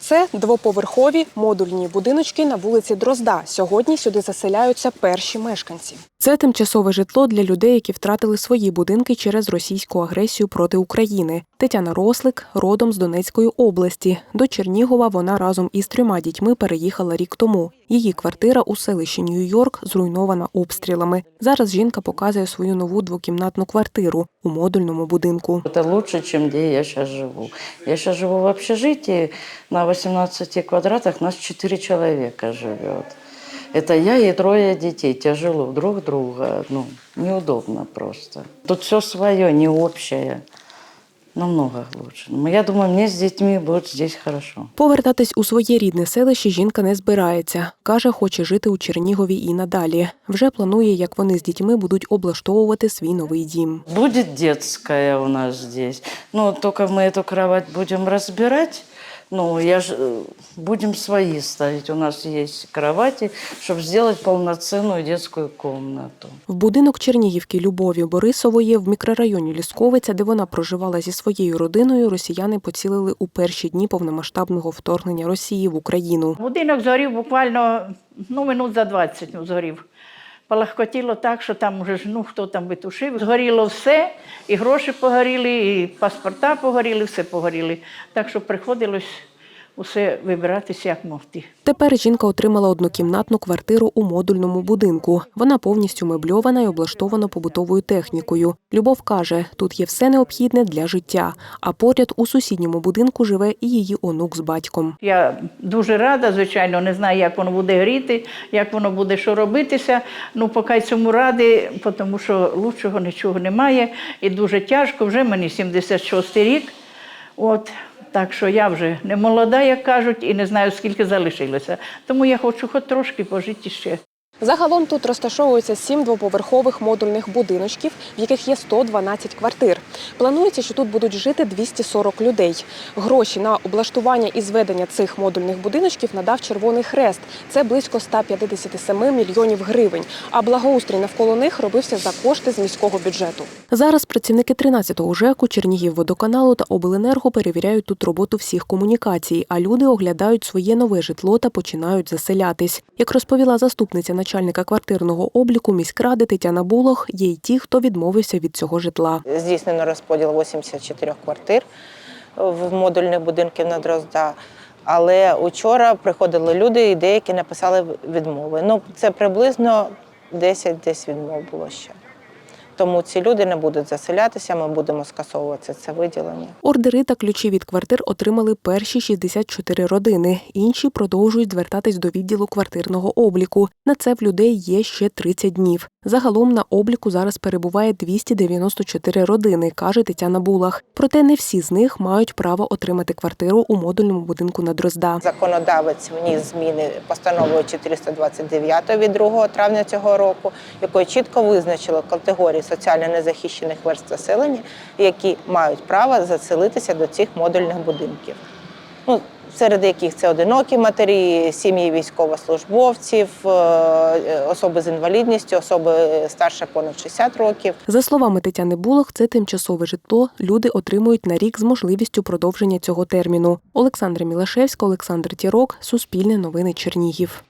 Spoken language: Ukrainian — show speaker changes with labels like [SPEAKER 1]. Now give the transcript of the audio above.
[SPEAKER 1] Це двоповерхові модульні будиночки на вулиці Дрозда. Сьогодні сюди заселяються перші мешканці. Це тимчасове житло для людей, які втратили свої будинки через російську агресію проти України. Тетяна Рослик родом з Донецької області. До Чернігова вона разом із трьома дітьми переїхала рік тому. Її квартира у селищі Нью-Йорк зруйнована обстрілами. Зараз жінка показує свою нову двокімнатну квартиру у модульному будинку.
[SPEAKER 2] Это лучше, чем где я сейчас живу. Я сейчас живу в общежитии, на 18 квадратах нас 4 человека живет. Это я и трое детей. Тяжело друг друга. Ну, неудобно просто. Тут все свое, не общее. Намного лучше. Но я думаю, мне с детьми будет здесь хорошо.
[SPEAKER 1] Повертатись у своє рідне селище жінка не збирається. Каже, хоче жити у Чернігові і надалі. Вже планує, як вони з дітьми будуть облаштовувати свій новий дім.
[SPEAKER 2] Будет детская у нас здесь. Ну, только мы эту кровать будем разбирать. Ну, я ж, э, будем свои ставить. У нас есть кровати, чтобы сделать полноценную детскую комнату.
[SPEAKER 1] В будинок Чернігівки Любові Борисової в мікрорайоні Лісковиця, де вона проживала зі своєю родиною, росіяни поцілили у перші дні повномасштабного вторгнення Росії в Україну.
[SPEAKER 3] Будинок згорів буквально ну, минут за 20 ну, згорів. Палахкотіло так, що там вже ж, ну, хто там витушив. Згоріло все, і гроші погоріли, і паспорта погоріли, все погоріли. Так що приходилось усе вибиратися як могти.
[SPEAKER 1] Тепер жінка отримала однокімнатну квартиру у модульному будинку. Вона повністю мебльована і облаштована побутовою технікою. Любов каже, тут є все необхідне для життя. А поряд у сусідньому будинку живе і її онук з батьком.
[SPEAKER 3] Я дуже рада, звичайно, не знаю, як воно буде гріти, як воно буде що робитися. Ну, поки цьому ради, тому що лучшого нічого немає. І дуже тяжко. Вже мені 76 рік. От, так що я вже не молода, як кажуть, і не знаю, скільки залишилося. Тому я хочу хоч трошки пожити ще.
[SPEAKER 1] Загалом тут розташовується сім двоповерхових модульних будиночків, в яких є 112 квартир. Планується, що тут будуть жити 240 людей. Гроші на облаштування і зведення цих модульних будиночків надав Червоний Хрест. Це близько 157 мільйонів гривень. А благоустрій навколо них робився за кошти з міського бюджету. Зараз працівники 13-го ЖЕКу, Чернігівводоканалу та Обленерго перевіряють тут роботу всіх комунікацій, а люди оглядають своє нове житло та починають заселятись. Як розповіла заступниця начальника квартирного обліку міськради Тетяна Булох, є й ті, хто відмовився від цього житла.
[SPEAKER 4] Здійснено розподіл 84 квартир в модульних будинків на Дрозда. Але учора приходили люди і деякі написали відмови. Ну, це приблизно 10 десь відмов було ще. Тому ці люди не будуть заселятися, ми будемо скасовувати це виділення.
[SPEAKER 1] Ордери та ключі від квартир отримали перші 64 родини. Інші продовжують звертатись до відділу квартирного обліку. На це в людей є ще 30 днів. Загалом на обліку зараз перебуває 294 родини, каже Тетяна Булах. Проте не всі з них мають право отримати квартиру у модульному будинку на Дрозда.
[SPEAKER 4] Законодавець вніс зміни постановою 429 від 2 травня цього року, якою чітко визначило категорії соціально незахищених верств населення, які мають право заселитися до цих модульних будинків. Ну, серед яких це одинокі матері, сім'ї військовослужбовців, е, особи з інвалідністю, особи старше понад 60 років.
[SPEAKER 1] За словами Тетяни Булах, це тимчасове житло люди отримують на рік з можливістю продовження цього терміну. Олександра Мілашевська, Олександр Тірок, Суспільне новини Чернігів.